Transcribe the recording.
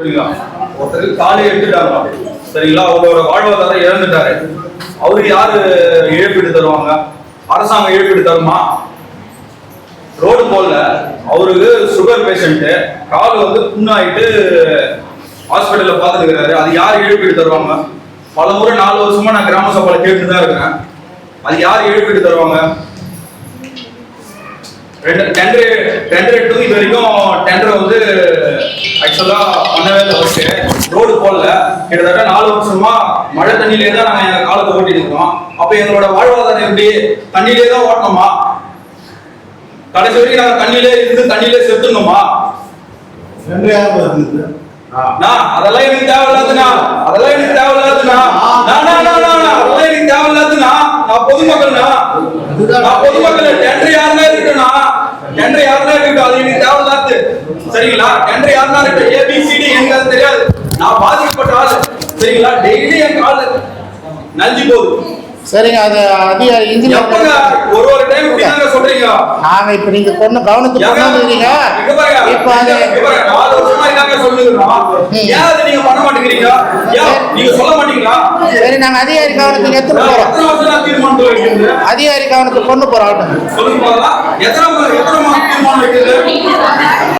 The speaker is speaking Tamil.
சரிங்களா ஒருத்தருக்கு காலை எடுத்துட்டாங்களா சரிங்களா? அவரோட வாழ்வாதாரம் இழந்துட்டாரு. அவருக்கு யாரு இழப்பீடு தருவாங்க? அரசாங்கம் இழப்பீடு தருமா? ரோடு போல அவருக்கு சுகர் பேஷண்ட்டு கால் வந்து புண்ணாயிட்டு ஹாஸ்பிட்டல்ல பார்த்துருக்கிறாரு. அது யார் இழப்பீடு தருவாங்க? பல முறை நாலு வருஷமா நான் கிராம சபையில கேட்டு தான் இருக்கிறேன் அது யார் இழப்பீடு தருவாங்க? ரெண்டு டெண்டர் டெண்டர் எடுத்து இது வரைக்கும் டெண்டர் வந்து ஆக்சுவலா பண்ணவே இல்லை ஃபர்ஸ்ட் ரோடு போடல. கிட்டத்தட்ட நாலு வருஷமா மழை தண்ணியிலே தான் நாங்கள் எங்கள் காலத்தை ஓட்டிட்டு இருக்கோம். அப்போ எங்களோட வாழ்வாதாரம் எப்படி? தண்ணியிலே தான் ஓட்டணுமா? கடைசி வரைக்கும் நாங்கள் தண்ணியிலே இருந்து தண்ணியிலே செத்துணுமா நான் அதெல்லாம் எனக்கு தேவையில்லாதுண்ணா. அதெல்லாம் எனக்கு தேவையில்லாதுண்ணா. அதெல்லாம் எனக்கு தேவையில்லாதுண்ணா. நான் பொதுமக்கள்ண்ணா. நான் பொதுமக்கள் டெண்டர் யாருன்னா இருக்கட்டும்ண்ணா. டெண்டர் யாருன்னா இருக்கட்டும். அது எனக்கு தேவையில்லாது சரிங்களா? டெண்டர் யாருன்னா இருக்கட்டும் ஏபிசிடி அது தெரியாது. நான் பாதிக்கப்பட்ட ஆளு சரிங்களா? டெய்லி என் கால் நஞ்சு போகுது. சரிங்க அது அதிகாரி இன்ஜினியர் ஒரு ஒரு டைம் இப்படி சொல்றீங்க. நாங்க இப்ப நீங்க கவனத்துக்கு கொண்டு வந்துருக்கீங்க இங்க பாருங்க, இப்ப அது நாலு வருஷமா இதாங்க சொல்லுகிறோம். ஏன் அதை நீங்க பண்ண மாட்டேங்கிறீங்க? நீங்க சொல்ல மாட்டீங்களா? சரி நாங்க அதிகாரி கவனத்துக்கு எடுத்துட்டு நான் போறோம். அதிகாரி கவனத்துக்கு கொண்டு போறோம். சொல்லுங்க எத்தனை எத்தனை மாதம் தீர்மானம் வைக்கிறது